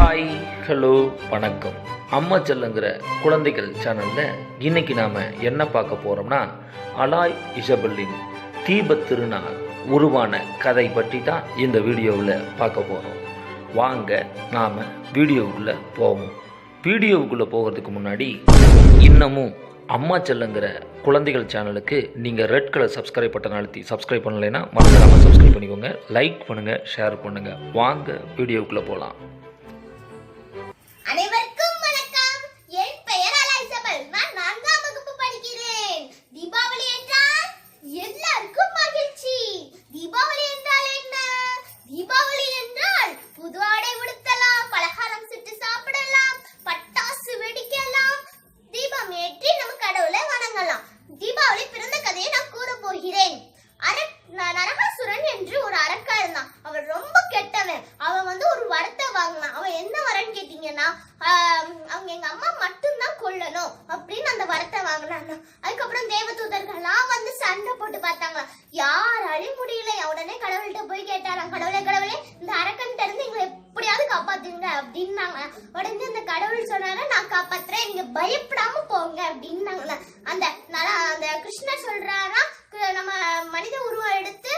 Hi hello வணக்கம். அம்மா செல்லுங்கிற குழந்தைகள் சேனலில் இன்னைக்கு நாம் என்ன பார்க்க போகிறோம்னா அலாய் இசபெல்லின் தீபத் திருநாள் உருவான கதை பற்றி தான் இந்த வீடியோவில் பார்க்க போகிறோம் வாங்க நாம் வீடியோவுக்குள்ளே போவோம். வீடியோவுக்குள்ளே போகிறதுக்கு முன்னாடி இன்னமும் அம்மா செல்லுங்கிற குழந்தைகள் சேனலுக்கு நீங்கள் ரெட் கலர் சப்ஸ்கிரைப் பட்டன் அழுத்தி சப்ஸ்கிரைப் பண்ணலைன்னா மறந்துடாமல் சப்ஸ்கிரைப் பண்ணிக்கோங்க. லைக் பண்ணுங்கள் ஷேர் பண்ணுங்கள் வாங்க வீடியோவுக்குள்ளே போகலாம் வந்து ஒரு வரத்தை வாங்கினான். அவன் என்ன வரன்னு கேட்டீங்கன்னா அவங்க எங்க அம்மா மட்டும்தான் கொல்லணும் அப்படின்னு அந்த வரத்தை வாங்கினாங்க. அதுக்கப்புறம் தேவதூதர்கள்லாம் வந்து சண்டை போட்டு பார்த்தாங்க. யாராலையும் முடியல. உடனே கடவுள்கிட்ட போய் கேட்டாராம். கடவுளே கடவுளே இந்த அரக்கன் இருந்து எங்களை எப்படியாவது காப்பாத்துங்க அப்படின்னாங்க. உடனே அந்த கடவுள் சொன்னாரு நான் காப்பாத்துறேன். நீங்க பயப்படாம போங்க அப்படின்னாங்க. அந்த நர- அந்த கிருஷ்ணர் சொல்றாரா நம்ம மனித உருவம் எடுத்து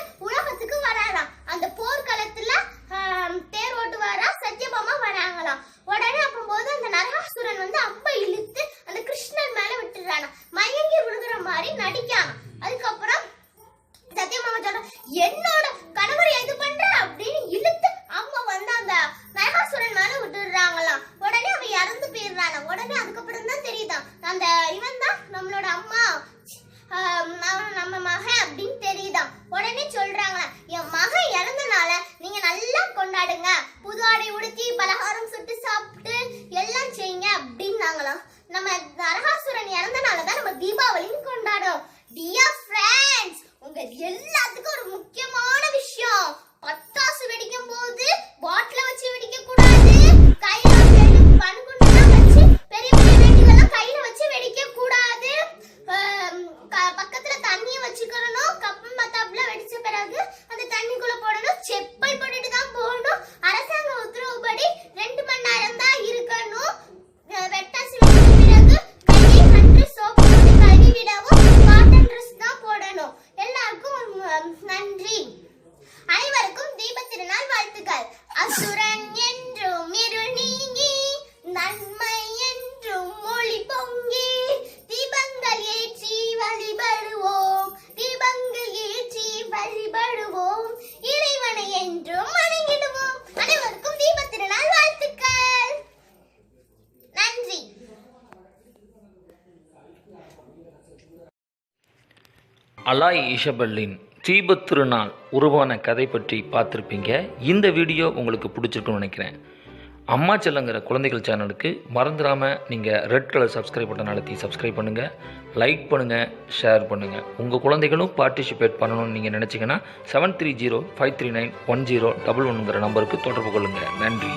அலாய் இஷபல்லின் தீபத் திருநாள் உருவான கதை பற்றி பார்த்துருப்பீங்க. இந்த வீடியோ உங்களுக்கு பிடிச்சிருக்குன்னு நினைக்கிறேன். அம்மா செல்லங்கிற குழந்தைகள் சேனலுக்கு மறந்துடாமல் நீங்கள் ரெட் கலர் சப்ஸ்கிரைப் பட்டன் அழுத்தி சப்ஸ்கிரைப் பண்ணுங்கள் லைக் பண்ணுங்கள் ஷேர் பண்ணுங்கள் உங்கள் குழந்தைகளும் பார்ட்டிசிபேட் பண்ணணும்னு நீங்கள் நினச்சிங்கன்னா seven three zero five three nine one zero double ஒன்னுங்கிற நம்பருக்கு தொடர்பு கொள்ளுங்கள் நன்றி.